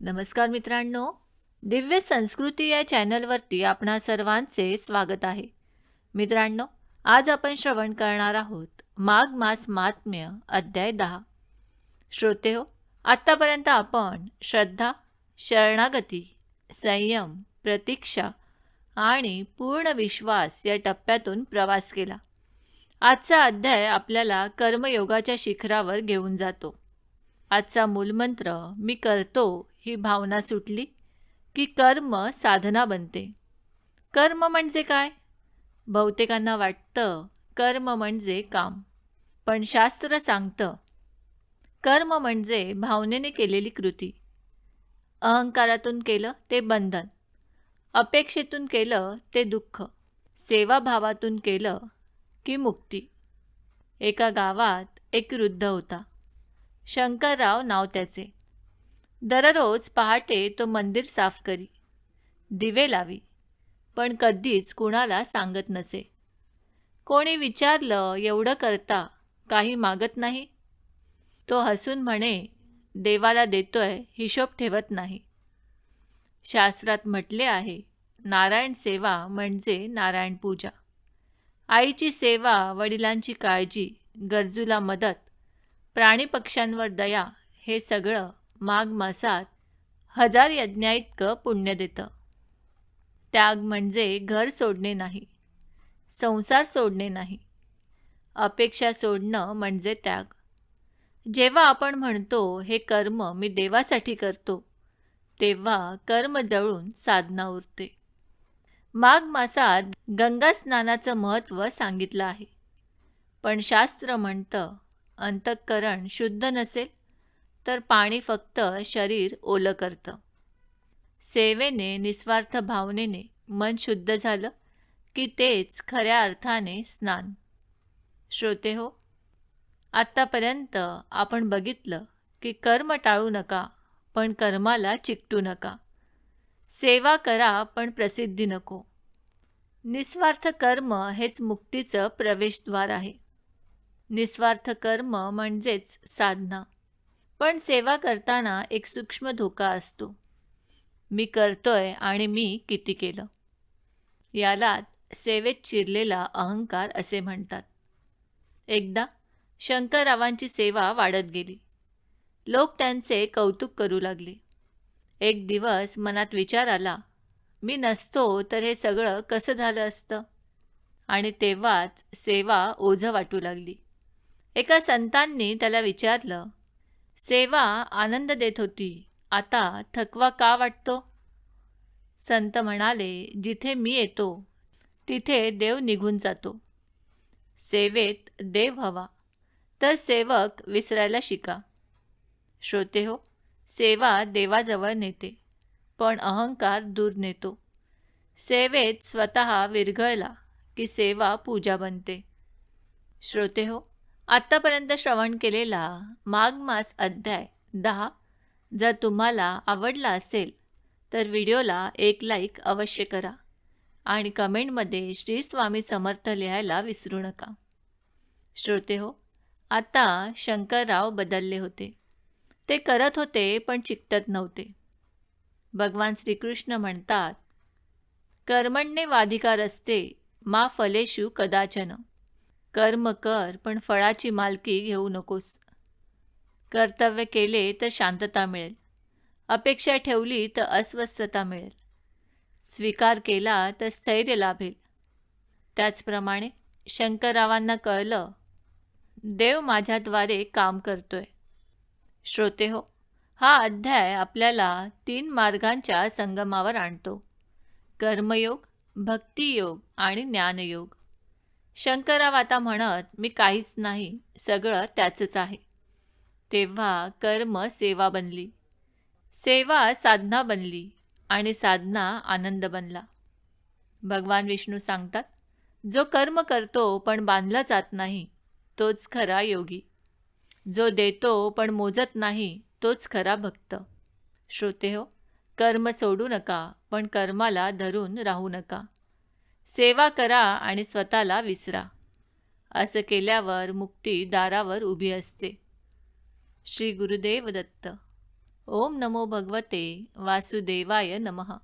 नमस्कार मित्रांनो दिव्य संस्कृती या चॅनलवरती आपणा सर्वांचे स्वागत आहे. मित्रांनो आज आपण श्रवण करणार आहोत माघ मास महात्म्य अध्याय दहा. श्रोते हो आत्तापर्यंत आपण श्रद्धा शरणागती संयम प्रतीक्षा आणि पूर्ण विश्वास या टप्प्यातून प्रवास केला. आजचा अध्याय आपल्याला कर्मयोगाच्या शिखरावर घेऊन जातो. आजचा मूलमंत्र मी करतो ही भावना सुटली की कर्म साधना बनते. कर्म म्हणजे काय? बहुतेकांना वाटतं कर्म म्हणजे काम. पण शास्त्र सांगतं कर्म म्हणजे भावनेने केलेली कृती. अहंकारातून केलं ते बंधन अपेक्षेतून केलं ते दुःख सेवाभावातून केलं की मुक्ती. एका गावात एक वृद्ध होता. शंकरराव नाव त्याचे. दररोज पहाटे तो मंदिर साफ करी दिवे लावी पण कधीच कुणाला सांगत नसे. कोणी विचारलं एवढं करता काही मागत नाही? तो हसून म्हणे देवाला देतोय हिशोब ठेवत नाही. शास्त्रात म्हटले आहे नारायण सेवा म्हणजे नारायण पूजा. आईची सेवा वडिलांची काळजी गरजूला मदत प्राणी पक्ष्यांवर दया हे सगळं माघ मासात हजार यज्ञाइतकं पुण्य देतं. त्याग म्हणजे घर सोडणे नाही संसार सोडणे नाही. अपेक्षा सोडणं म्हणजे त्याग. जेव्हा आपण म्हणतो हे कर्म मी देवासाठी करतो तेव्हा कर्म जळून साधना उरते. माघ मासात गंगा स्नानाचं महत्त्व सांगितलं आहे. पण शास्त्र म्हणतं अंतःकरण शुद्ध नसेल तर पाणी फक्त शरीर ओलं करतं. सेवेने निस्वार्थ भावनेने मन शुद्ध झालं की तेच खऱ्या अर्थाने स्नान. श्रोते हो आत्तापर्यंत आपण बघितलं की कर्म टाळू नका पण कर्माला चिकटू नका. सेवा करा पण प्रसिद्धी नको. निस्वार्थ कर्म हेच मुक्तीचं प्रवेशद्वार आहे. निस्वार्थ कर्म म्हणजेच साधना. पण सेवा करताना एक सूक्ष्म धोका असतो. मी करतोय आणि मी किती केलं? यालाच सेवेत चिरलेला अहंकार असे म्हणतात. एकदा शंकररावांची सेवा वाढत गेली. लोक त्यांचे कौतुक करू लागले. एक दिवस मनात विचार आला मी नसतो तर हे सगळं कसं झालं असतं? आणि तेव्हाच सेवा ओझं वाटू लागली. एका संतांनी त्याला विचारलं सेवा आनंद देत होती. आता थकवा का वाटतो? संत म्हणाले जिथे मी येतो तिथे देव निघून जातो. सेवेत देव हवा. तर सेवक विसरायला शिका. श्रोते हो सेवा देवाजवळ नेते पण अहंकार दूर नेतो. सेवेत स्वतः विरघळला की सेवा पूजा बनते. श्रोते हो आत्तापर्यंत श्रवण केलेला माग मास अध्याय दहा. जर तुम्हाला आवडला असेल तर व्हिडिओला एक लाईक अवश्य करा आणि कमेंटमध्ये श्री स्वामी समर्थ लिहायला विसरू नका. श्रोते हो आता शंकरराव बदलले होते. ते करत होते पण चिकटत नव्हते. भगवान श्रीकृष्ण म्हणतात कर्मण्ये वाधिकार असते मा फलेशू कदाचन. कर्म कर पण फळाची मालकी घेऊ नकोस. कर्तव्य केले तर शांतता मिळेल. अपेक्षा ठेवली तर अस्वस्थता मिळेल. स्वीकार केला तर स्थैर्य लाभेल. त्याचप्रमाणे शंकररावांना कळलं देव माझ्याद्वारे काम करतोय. श्रोते हो हा अध्याय आपल्याला तीन मार्गांच्या संगमावर आणतो. कर्मयोग भक्तियोग आणि ज्ञानयोग. शंकरराव आता म्हणत मी काहीच नाही सगळं त्याचंच आहे. तेव्हा कर्म सेवा बनली. सेवा साधना बनली आणि साधना आनंद बनला. भगवान विष्णू सांगतात जो कर्म करतो पण बांधला जात नाही तोच खरा योगी. जो देतो पण मोजत नाही तोच खरा भक्त. श्रोते हो कर्म सोडू नका पण कर्माला धरून राहू नका. सेवा करा आणि स्वतःला विसरा. असं केल्यावर मुक्ती दारावर उभी असते. श्री गुरुदेव दत्त. ओम नमो भगवते वासुदेवाय नमः.